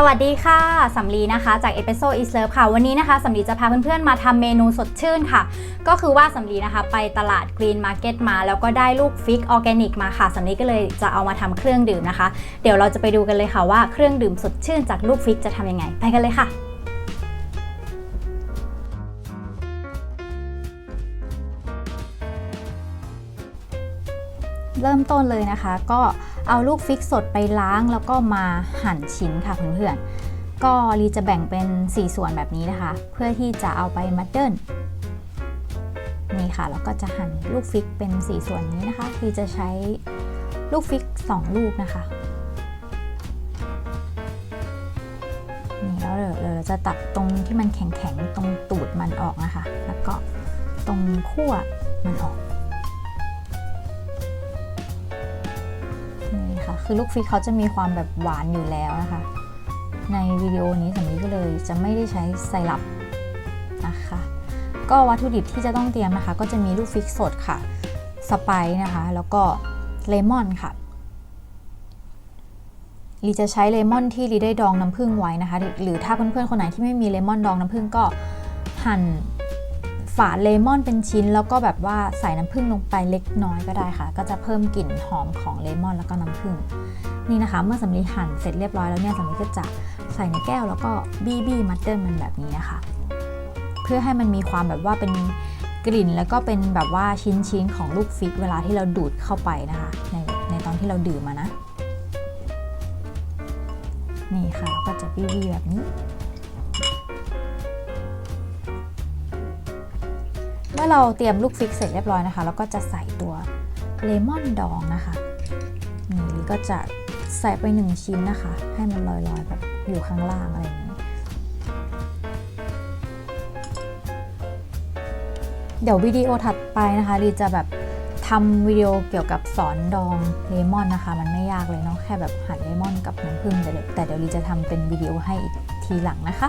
สวัสดีค่ะสำลีนะคะจาก e p i s o d e East Love ค่ะ วันนี้นะคะสำลีจะพาเพื่อนๆมาทำเมนูสดชื่นค่ะ ก็คือว่าสำลีนะคะไปตลาด Green Market มา แล้วก็ได้ลูกฟิกออร์แกนิกมาค่ะสำลีก็เลยจะเอามาทำเครื่องดื่มนะคะ เดี๋ยวเราจะไปดูกันเลยค่ะว่าเครื่องดื่มสดชื่นจากลูกฟิกจะทำยังไง ไปกันเลยค่ะ เริ่มต้นเลยนะคะ ก็เอาลูกฟิกสดไปล้างแล้วก็มาหั่นชิ้นค่ะเพื่อนๆ ก็ลีจะแบ่งเป็น 4 ส่วนแบบนี้นะคะ เพื่อที่จะเอาไปมัดเดิลนี่ค่ะแล้วก็จะหั่นลูกฟิกเป็น 4 ส่วนนี้นะคะลีจะใช้ลูกฟิก 2 ลูกนะคะนี่แล้วเดี๋ยวเราจะตัดตรงที่มันแข็งๆตรงตูดมันออกนะคะ แล้วก็ตรงขั้วมันออก คือลูกฟิกเขาจะมีความแบบหวานอยู่แล้วนะคะ ในวิดีโอนี้สำลีก็เลยจะไม่ได้ใช้ไซรัปนะคะ ก็วัตถุดิบที่จะต้องเตรียมนะคะ ก็จะมีลูกฟิกสดค่ะ สไปซ์นะคะ แล้วก็เลมอนค่ะลีจะใช้เลมอนที่ลีได้ดองน้ำผึ้งไว้นะคะ หรือถ้าเพื่อนๆคนไหนที่ไม่มีเลมอนดองน้ำผึ้งก็หั่น ฝาเลมอนเป็นชิ้น แล้วก็แบบว่าใส่น้ำผึ้งลงไปเล็กน้อยก็ได้ค่ะ ก็จะเพิ่มกลิ่นหอมของเลมอนแล้วก็น้ำผึ้งนี่นะคะ เมื่อสำลีหั่นเสร็จเรียบร้อยแล้วเนี่ยสำลีก็จะใส่ในแก้วแล้วก็บี้บี้มัดเดิลมันแบบนี้นะคะ เพื่อให้มันมีความแบบว่าเป็นกลิ่นแล้วก็เป็นแบบว่าชิ้นๆของลูกฟิกเวลาที่เราดูดเข้าไปนะคะ ในในตอนที่เราดื่มมานะ นี่ค่ะแล้วก็จะบี้บี้แบบนี้ เมื่อเราเตรียมลูกฟิกเสร็จเรียบร้อยนะคะแล้วก็จะใส่ตัวเลมอนดองนะคะนี่ก็จะใส่ไปหนึ่งชิ้นนะคะ ให้มันลอยๆแบบอยู่ข้างล่างอะไรอย่างนี้ เดี๋ยววิดีโอถัดไปนะคะดีจะแบบทำวิดีโอเกี่ยวกับสอนดองเลมอนนะคะ มันไม่ยากเลยเนาะแค่แบบหั่นเลมอนกับน้ำผึ้งแต่เดี๋ยวลีจะทำเป็นวิดีโอให้อีกทีหลังนะคะ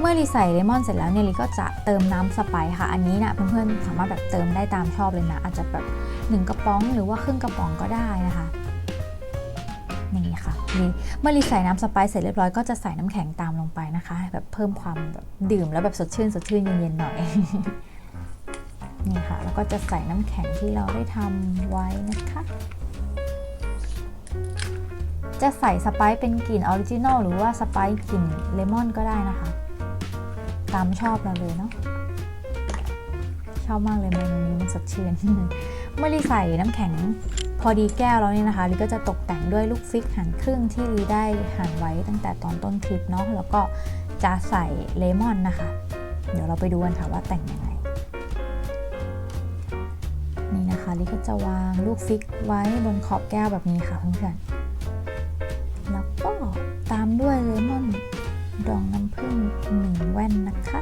เมื่อรีใส่เลมอนเสร็จแล้วเนี่ยลีก็จะเติมน้ำสไปซ์ค่ะ อันนี้นะเพื่อนๆสามารถแบบเติมได้ตามชอบเลยนะ อาจจะแบบ1กระป๋องหรือว่าครึ่งกระป๋องก็ได้นะคะนี่ค่ะลีเมื่อรีใส่น้ำสไปซ์เสร็จเรียบร้อยก็จะใส่น้ำแข็งตามลงไปนะคะ แบบเพิ่มความแบบดื่มแล้วแบบสดชื่นสดชื่นเย็นๆหน่อยนี่ค่ะแล้วก็จะใส่น้ำแข็งที่เราได้ทำไว้นะคะจะใส่สไปซ์เป็นกลิ่นออริจินอลหรือว่าสไปซ์กลิ่นเลมอนก็ได้นะคะ ตามชอบเราเลยเนาะชอบมากเลยเมนูนี้มันสดชื่นเมื่อรีใส่น้ำแข็งพอดีแก้วแล้วเนี่ยนะคะลีก็จะตกแต่งด้วยลูกฟิกหั่นครึ่งที่ลีได้หั่นไว้ตั้งแต่ตอนต้นคลิปเนาะแล้วก็จะใส่เลมอนนะคะ เดี๋ยวเราไปดูกันค่ะว่าแต่งยังไงนี่นะคะลิก็จะวางลูกฟิกไว้บนขอบแก้วแบบนี้ค่ะเพื่อนๆ ว่นนะคะ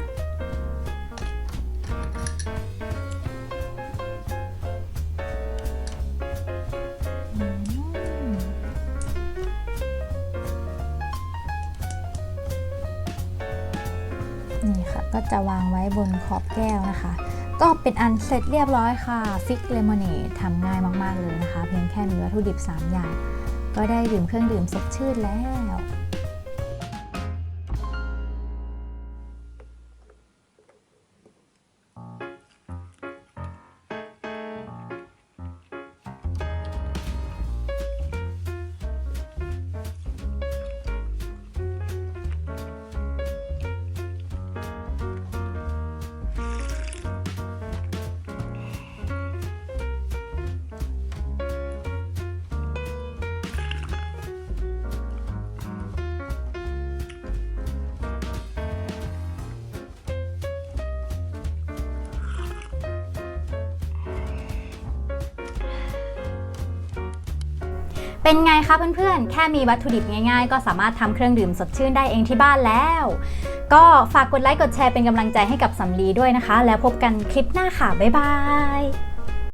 นี่ค่ะ ก็จะวางไว้บนขอบแก้วนะคะ ก็เป็นอันเสร็จเรียบร้อยค่ะ ฟิกเลมอนเนดทำง่ายมาก ๆ เลยนะคะ เพียงแค่มีวัตถุดิบ 3 อย่าง ก็ได้ดื่มเครื่องดื่มสดชื่นแล้ว เป็นไงคะเพื่อนๆ แค่มีวัตถุดิบง่ายๆ ก็สามารถทำเครื่องดื่มสดชื่นได้เองที่บ้านแล้ว ก็ฝากกดไลค์กดแชร์เป็นกำลังใจให้กับสำลีด้วยนะคะ แล้วพบกันคลิปหน้าค่ะ บ๊ายบาย